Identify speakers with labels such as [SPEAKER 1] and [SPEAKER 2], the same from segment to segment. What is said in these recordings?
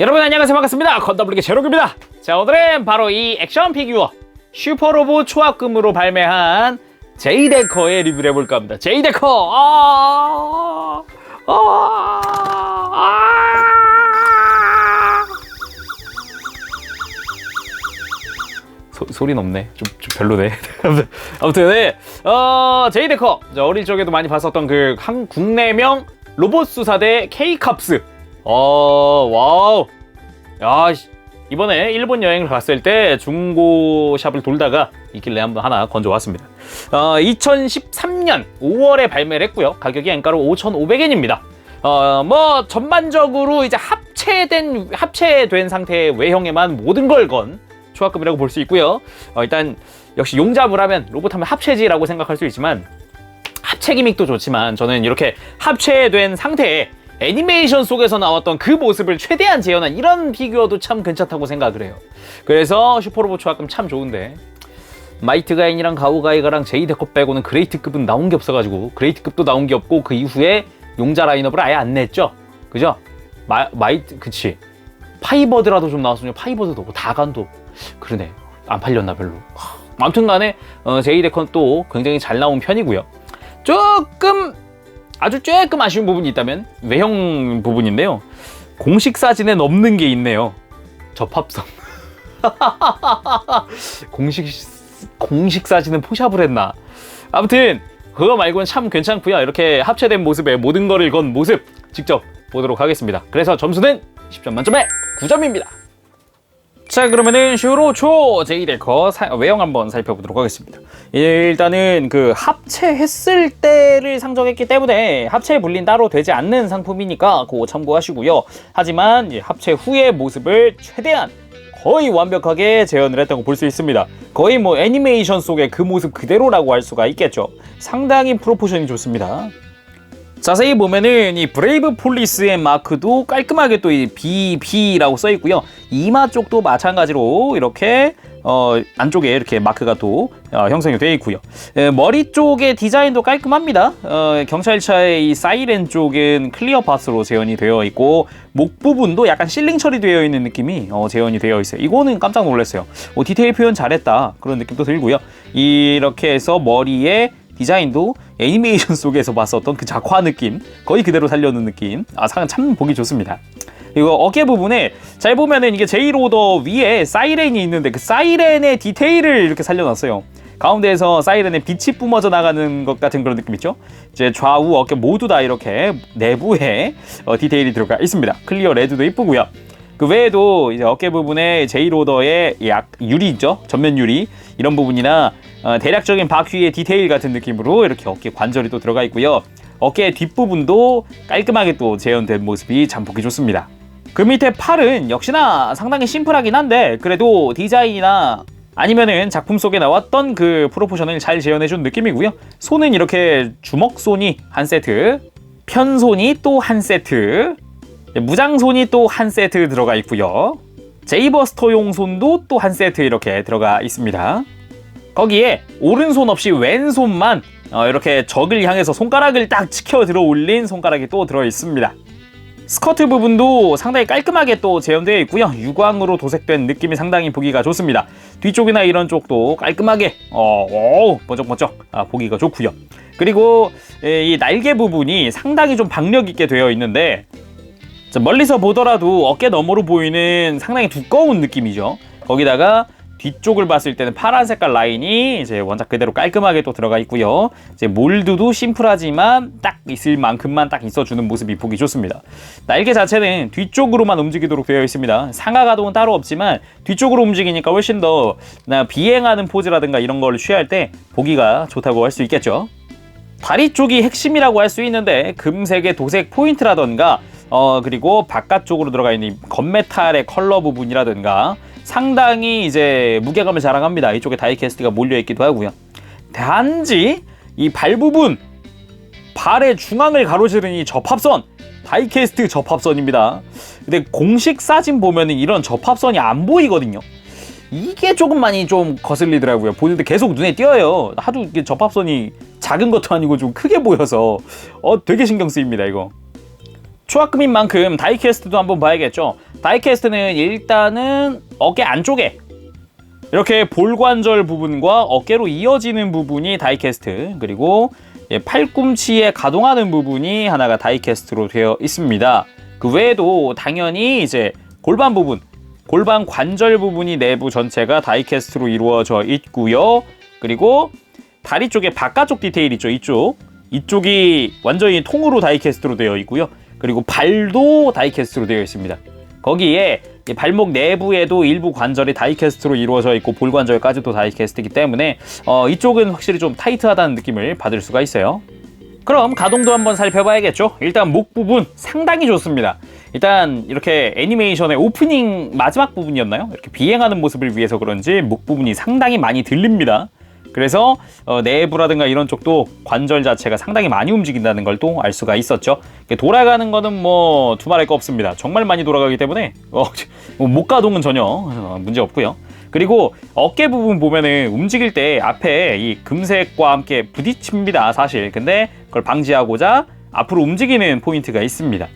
[SPEAKER 1] 여러분 안녕하세요. 반갑습니다. 건더블리의 제로입니다. 자 오늘은 바로 이 액션 피규어 슈퍼로봇 초합금으로 발매한 제이데커의 리뷰를 해볼까 합니다. 제이데커! 아, 아, 아. 소, 소리는 없네. 좀, 좀 별로네. 아무튼 네. 어, 제이데커. 자, 어릴 적에도 많이 봤었던 그 한, 국내명 로봇 수사대 K캅스 어, 와우. 야, 씨, 이번에 일본 여행을 갔을 때 중고 샵을 돌다가 있길래 한번 하나 건져왔습니다. 어, 2013년 5월에 발매를 했고요. 가격이 엔가로 5,500엔입니다. 어, 뭐 전반적으로 이제 합체된 합체된 상태의 외형에만 모든 걸 건 초합금이라고 볼 수 있고요. 어, 일단 역시 용잡을 하면 로봇하면 합체지라고 생각할 수 있지만 합체 기믹도 좋지만 저는 이렇게 합체된 상태에 애니메이션 속에서 나왔던 그 모습을 최대한 재현한 이런 피규어도 참 괜찮다고 생각을 해요. 그래서 슈퍼로봇 초합금 참 좋은데 마이트 가인이랑 가오 가이가랑 제이데코 빼고는 그레이트급은 나온 게 없어가지고 그레이트급도 나온 게 없고 그 이후에 용자 라인업을 아예 안 냈죠. 그죠? 마, 마이트 그치. 파이버드라도 좀 나왔으면 파이버드도 없고 다간도. 그러네. 안 팔렸나 별로. 하, 아무튼간에 어, 제이데코는 또 굉장히 잘 나온 편이고요. 조금 아주 조금 아쉬운 부분이 있다면 외형 부분인데요. 공식 사진에 없는 게 있네요. 접합성. 공식 공식 사진은 포샵을 했나? 아무튼 그거 말고는 참 괜찮고요. 이렇게 합체된 모습에 모든 거를 건 모습 직접 보도록 하겠습니다. 그래서 점수는 10점 만점에 9점입니다. 자 그러면은 슈로초 제이데커 사- 외형 한번 살펴보도록 하겠습니다. 일단은 그 합체했을 때를 상정했기 때문에 합체 분린 따로 되지 않는 상품이니까 그거 참고하시고요. 하지만 이 합체 후의 모습을 최대한 거의 완벽하게 재현을 했다고 볼 수 있습니다. 거의 뭐 애니메이션 속의 그 모습 그대로라고 할 수가 있겠죠. 상당히 프로포션이 좋습니다. 자세히 보면은 이 브레이브 폴리스의 마크도 깔끔하게 또 이 BB라고 써 있고요. 이마 쪽도 마찬가지로 이렇게 어 안쪽에 이렇게 마크가 또 어, 형성이 되어 있고요. 에, 머리 쪽의 디자인도 깔끔합니다. 어, 경찰차의 이 사이렌 쪽은 클리어 파스로 재현이 되어 있고 목 부분도 약간 실링 처리되어 있는 느낌이 어, 재현이 되어 있어요. 이거는 깜짝 놀랐어요. 어, 디테일 표현 잘했다 그런 느낌도 들고요. 이렇게 해서 머리에 디자인도 애니메이션 속에서 봤었던 그 작화 느낌 거의 그대로 살려놓은 느낌. 아 상- 참 보기 좋습니다. 이거 어깨 부분에 잘 보면은 이게 제이로더 위에 사이렌이 있는데 그 사이렌의 디테일을 이렇게 살려놨어요. 가운데에서 사이렌의 빛이 뿜어져 나가는 것 같은 그런 느낌 있죠? 이제 좌우 어깨 모두 다 이렇게 내부에 어, 디테일이 들어가 있습니다. 클리어 레드도 이쁘고요 그 외에도 이제 어깨 부분에 제이로더의 약 유리 있죠? 전면 유리. 이런 부분이나 어, 대략적인 바퀴의 디테일 같은 느낌으로 이렇게 어깨 관절이 또 들어가 있고요. 어깨 뒷부분도 깔끔하게 또 재현된 모습이 참 보기 좋습니다. 그 밑에 팔은 역시나 상당히 심플하긴 한데 그래도 디자인이나 아니면은 작품 속에 나왔던 그 프로포션을 잘 재현해준 느낌이고요. 손은 이렇게 주먹손이 한 세트 편손이 또 한 세트 무장손이 또 한 세트 들어가 있고요. 제이버스터용 손도 또 한 세트 이렇게 들어가 있습니다. 거기에 오른손 없이 왼손만 어, 이렇게 적을 향해서 손가락을 딱 치켜 들어 올린 손가락이 또 들어 있습니다. 스커트 부분도 상당히 깔끔하게 또 재현되어 있고요. 유광으로 도색된 느낌이 상당히 보기가 좋습니다. 뒤쪽이나 이런 쪽도 깔끔하게 어, 오, 번쩍번쩍 아, 보기가 좋고요. 그리고 에, 이 날개 부분이 상당히 좀 박력 있게 되어 있는데 자, 멀리서 보더라도 어깨 너머로 보이는 상당히 두꺼운 느낌이죠. 거기다가 뒤쪽을 봤을 때는 파란 색깔 라인이 이제 원작 그대로 깔끔하게 또 들어가 있고요. 이제 몰드도 심플하지만 딱 있을 만큼만 딱 있어주는 모습이 보기 좋습니다. 날개 자체는 뒤쪽으로만 움직이도록 되어 있습니다. 상하 가동은 따로 없지만 뒤쪽으로 움직이니까 훨씬 더 나 비행하는 포즈라든가 이런 걸 취할 때 보기가 좋다고 할 수 있겠죠. 다리 쪽이 핵심이라고 할 수 있는데 금색의 도색 포인트라던가 어 그리고 바깥쪽으로 들어가 있는 이 건메탈의 컬러 부분이라든가 상당히 이제 무게감을 자랑합니다. 이쪽에 다이캐스트가 몰려 있기도 하고요. 단지 이 발 부분 발의 중앙을 가로지르는 이 접합선 다이캐스트 접합선입니다. 근데 공식 사진 보면은 이런 접합선이 안 보이거든요. 이게 조금 많이 좀 거슬리더라고요. 보는데 계속 눈에 띄어요. 하도 이게 접합선이 작은 것도 아니고 좀 크게 보여서 어 되게 신경 쓰입니다 이거. 초합금인 만큼 다이캐스트도 한번 봐야겠죠. 다이캐스트는 일단은 어깨 안쪽에 이렇게 볼관절 부분과 어깨로 이어지는 부분이 다이캐스트 그리고 예, 팔꿈치에 가동하는 부분이 하나가 다이캐스트로 되어 있습니다. 그 외에도 당연히 이제 골반 부분, 골반 관절 부분이 내부 전체가 다이캐스트로 이루어져 있고요. 그리고 다리 쪽에 바깥쪽 디테일 있죠, 이쪽. 이쪽이 완전히 통으로 다이캐스트로 되어 있고요. 그리고 발도 다이캐스트로 되어 있습니다. 거기에 이 발목 내부에도 일부 관절이 다이캐스트로 이루어져 있고 볼관절까지도 다이캐스트이기 때문에 어, 이쪽은 확실히 좀 타이트하다는 느낌을 받을 수가 있어요. 그럼 가동도 한번 살펴봐야겠죠. 일단 목 부분 상당히 좋습니다. 일단 이렇게 애니메이션의 오프닝 마지막 부분이었나요? 이렇게 비행하는 모습을 위해서 그런지 목 부분이 상당히 많이 들립니다. 그래서 어, 내부라든가 이런 쪽도 관절 자체가 상당히 많이 움직인다는 걸 또 알 수가 있었죠. 돌아가는 거는 뭐 두말할 거 없습니다. 정말 많이 돌아가기 때문에 어, 뭐목 가동은 전혀 어, 문제 없고요. 그리고 어깨 부분 보면은 움직일 때 앞에 이 금색과 함께 부딪힙니다, 사실. 근데 그걸 방지하고자 앞으로 움직이는 포인트가 있습니다.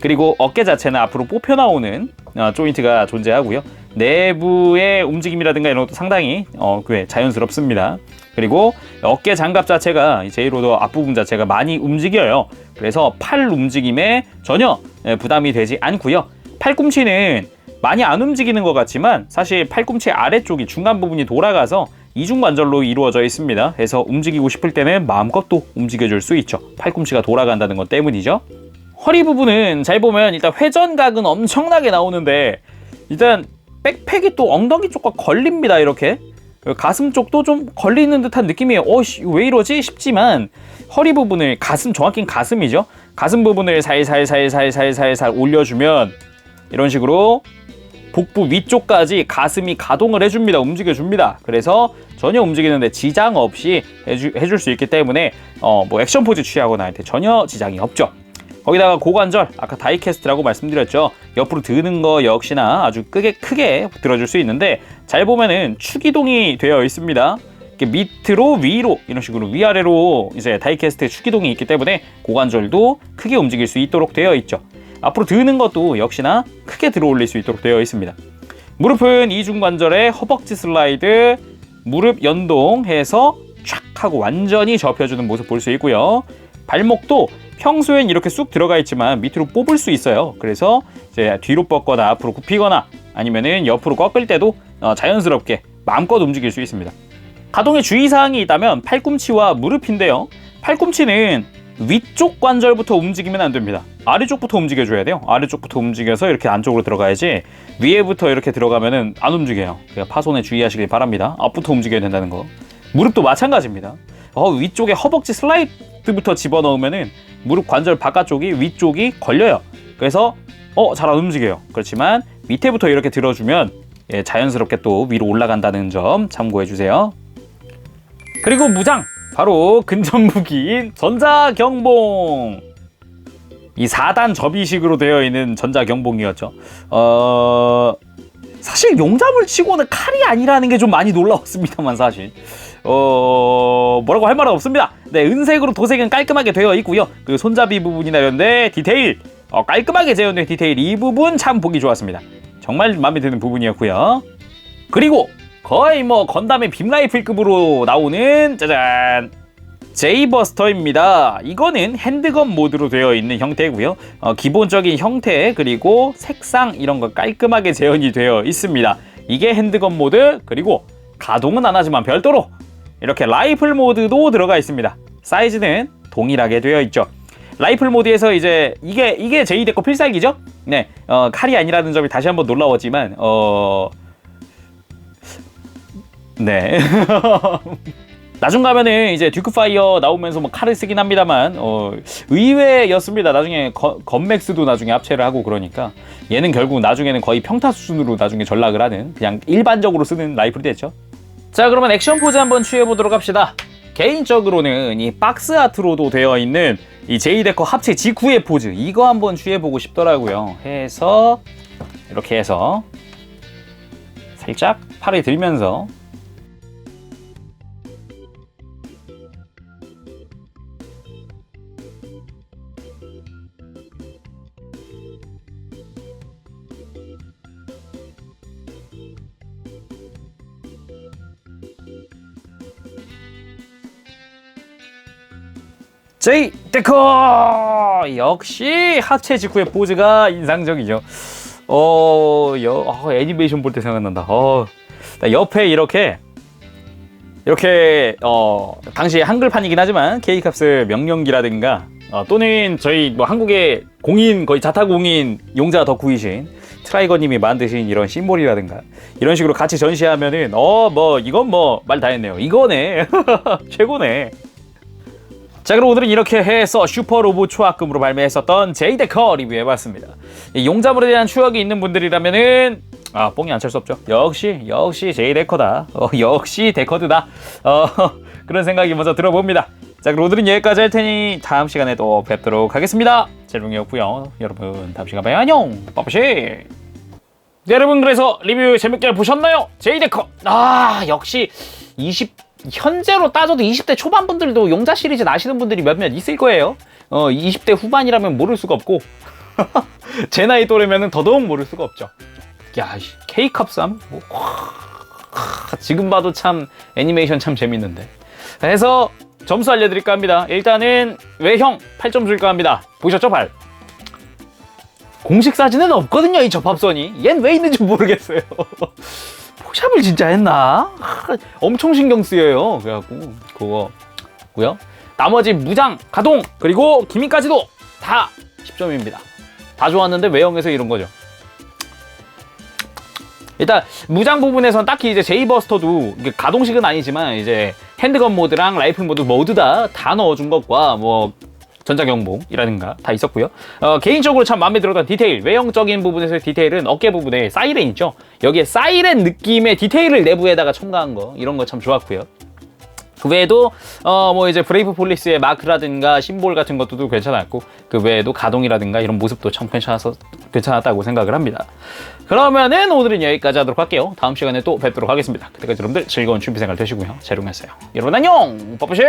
[SPEAKER 1] 그리고 어깨 자체는 앞으로 뽑혀 나오는 어, 조인트가 존재하고요. 내부의 움직임이라든가 이런 것도 상당히 어, 그 자연스럽습니다. 그리고 어깨 장갑 자체가 이 제이로더 앞부분 자체가 많이 움직여요. 그래서 팔 움직임에 전혀 예, 부담이 되지 않고요. 팔꿈치는 많이 안 움직이는 것 같지만 사실 팔꿈치 아래쪽이 중간 부분이 돌아가서 이중관절로 이루어져 있습니다. 그래서 움직이고 싶을 때는 마음껏 또 움직여줄 수 있죠. 팔꿈치가 돌아간다는 것 때문이죠. 허리 부분은 잘 보면 일단 회전각은 엄청나게 나오는데 일단 백팩이 또 엉덩이 쪽과 걸립니다 이렇게 가슴 쪽도 좀 걸리는 듯한 느낌이에요 어씨 왜 이러지 싶지만 허리 부분을 가슴 정확히 가슴이죠 가슴 부분을 살살살살살살살 올려주면 이런 식으로 복부 위쪽까지 가슴이 가동을 해줍니다. 움직여줍니다. 그래서 전혀 움직이는데 지장 없이 해주, 해줄 수 있기 때문에 어, 뭐 액션 포즈 취하거나 할 때 전혀 지장이 없죠. 거기다가 고관절 아까 다이캐스트라고 말씀드렸죠. 옆으로 드는 거 역시나 아주 크게 크게 들어줄 수 있는데 잘 보면은 추기동이 되어 있습니다. 밑으로 위로 이런 식으로 위아래로 이제 다이캐스트의 추기동이 있기 때문에 고관절도 크게 움직일 수 있도록 되어 있죠. 앞으로 드는 것도 역시나 크게 들어 올릴 수 있도록 되어 있습니다. 무릎은 이중관절에 허벅지 슬라이드, 무릎 연동해서 촥 하고 완전히 접혀주는 모습 볼 수 있고요. 발목도 평소엔 이렇게 쑥 들어가 있지만 밑으로 뽑을 수 있어요. 그래서 이제 뒤로 뻗거나 앞으로 굽히거나 아니면은 옆으로 꺾을 때도 어, 자연스럽게 마음껏 움직일 수 있습니다. 가동의 주의사항이 있다면 팔꿈치와 무릎인데요. 팔꿈치는 위쪽 관절부터 움직이면 안 됩니다. 아래쪽부터 움직여줘야 돼요. 아래쪽부터 움직여서 이렇게 안쪽으로 들어가야지 위에부터 이렇게 들어가면은 안 움직여요. 그러니까 파손에 주의하시길 바랍니다. 앞부터 움직여야 된다는 거. 무릎도 마찬가지입니다. 어, 위쪽에 허벅지 슬라이드부터 집어넣으면은 무릎 관절 바깥쪽이 위쪽이 걸려요. 그래서 어, 잘 안 움직여요. 그렇지만 밑에부터 이렇게 들어주면 예, 자연스럽게 또 위로 올라간다는 점 참고해 주세요. 그리고 무장 바로 근접 무기인 전자경봉 이 4단 접이식으로 되어 있는 전자경봉이었죠. 어 사실 용잡을 치고는 칼이 아니라는 게 좀 많이 놀라웠습니다만 사실 어 뭐라고 할 말은 없습니다. 네 은색으로 도색은 깔끔하게 되어 있고요. 그 손잡이 부분이나 이런데 디테일 어, 깔끔하게 재현된 디테일 이 부분 참 보기 좋았습니다. 정말 마음에 드는 부분이었고요. 그리고 거의 뭐 건담의 빔라이플급으로 나오는 짜잔 제이버스터입니다. 이거는 핸드건 모드로 되어 있는 형태고요. 어, 기본적인 형태 그리고 색상 이런 거 깔끔하게 재현이 되어 있습니다. 이게 핸드건 모드 그리고 가동은 안 하지만 별도로 이렇게 라이플 모드도 들어가 있습니다. 사이즈는 동일하게 되어 있죠. 라이플 모드에서 이제 이게 이게 제이데코 필살기죠. 네, 어, 칼이 아니라는 점이 다시 한번 놀라웠지만 어. 네. 나중 가면은 이제 듀크 파이어 나오면서 뭐 칼을 쓰긴 합니다만 어, 의외였습니다. 나중에 거, 건맥스도 나중에 합체를 하고 그러니까 얘는 결국 나중에는 거의 평타 수준으로 나중에 전락을 하는 그냥 일반적으로 쓰는 라이플이 됐죠. 자 그러면 액션 포즈 한번 취해 보도록 합시다. 개인적으로는 이 박스 아트로도 되어 있는 이 제이데커 합체 직후의 포즈 이거 한번 취해 보고 싶더라고요. 해서 이렇게 해서 살짝 팔을 들면서 제이 데커 역시 하체 직후의 포즈가 인상적이죠. 어, 여, 어, 애니메이션 볼 때 생각난다. 어, 나 옆에 이렇게 이렇게 어 당시 한글판이긴 하지만 K캅스 명령기라든가 어, 또는 저희 뭐 한국의 공인 거의 자타 공인 용자 덕후이신 트라이거님이 만드신 이런 심볼이라든가 이런 식으로 같이 전시하면은 어 뭐 이건 뭐 말 다 했네요 이거네 최고네 자 그럼 오늘은 이렇게 해서 슈퍼 로봇 초합금으로 발매했었던 제이데커 리뷰해봤습니다. 이 용자물에 대한 추억이 있는 분들이라면은 아 뽕이 안 찰 수 없죠. 역시 역시 제이데커다. 어, 역시 데커드다. 어, 그런 생각이 먼저 들어봅니다. 자 그럼 오늘은 여기까지 할 테니 다음 시간에 또 뵙도록 하겠습니다. 제롱이었고요. 여러분 다음 시간 봐요. 안녕. 빠빠시 네, 여러분 그래서 리뷰 재밌게 보셨나요? 제이데커. 아 역시 20 현재로 따져도 20대 초반 분들도 용자 시리즈 아시는 분들이 몇몇 있을 거예요. 어 20대 후반이라면 모를 수가 없고 제 나이 또래면 더더욱 모를 수가 없죠. 야 K캅삼? 뭐, 와, 지금 봐도 참 애니메이션 참 재밌는데. 그래서 점수 알려드릴까 합니다. 일단은 외형 8점 줄까 합니다. 보셨죠 8 공식 사진은 없거든요 이 접합선이. 얜 왜 있는지 모르겠어요 포샵을 진짜 했나? 하, 엄청 신경 쓰여요. 그래갖고 그거 고요. 나머지 무장 가동 그리고 기미까지도 다 10점입니다. 다 좋았는데 외형에서 이런 거죠. 일단 무장 부분에선 딱히 이제 제이버스터도 가동식은 아니지만 이제 핸드건 모드랑 라이플 모드 모두 다 다 넣어준 것과 뭐 전자경봉이라든가 다 있었고요. 어, 개인적으로 참 마음에 들었던 디테일, 외형적인 부분에서의 디테일은 어깨 부분에 사이렌 있죠. 여기에 사이렌 느낌의 디테일을 내부에다가 첨가한 거 이런 거 참 좋았고요. 그 외에도 어 뭐 이제 브레이브 폴리스의 마크라든가 심볼 같은 것도 괜찮았고 그 외에도 가동이라든가 이런 모습도 참 괜찮아서 괜찮았다고 생각을 합니다. 그러면은 오늘은 여기까지 하도록 할게요. 다음 시간에 또 뵙도록 하겠습니다. 그때까지 여러분들 즐거운 준비 생활 되시고요. 재롱했어요. 여러분 안녕. 빠빠시.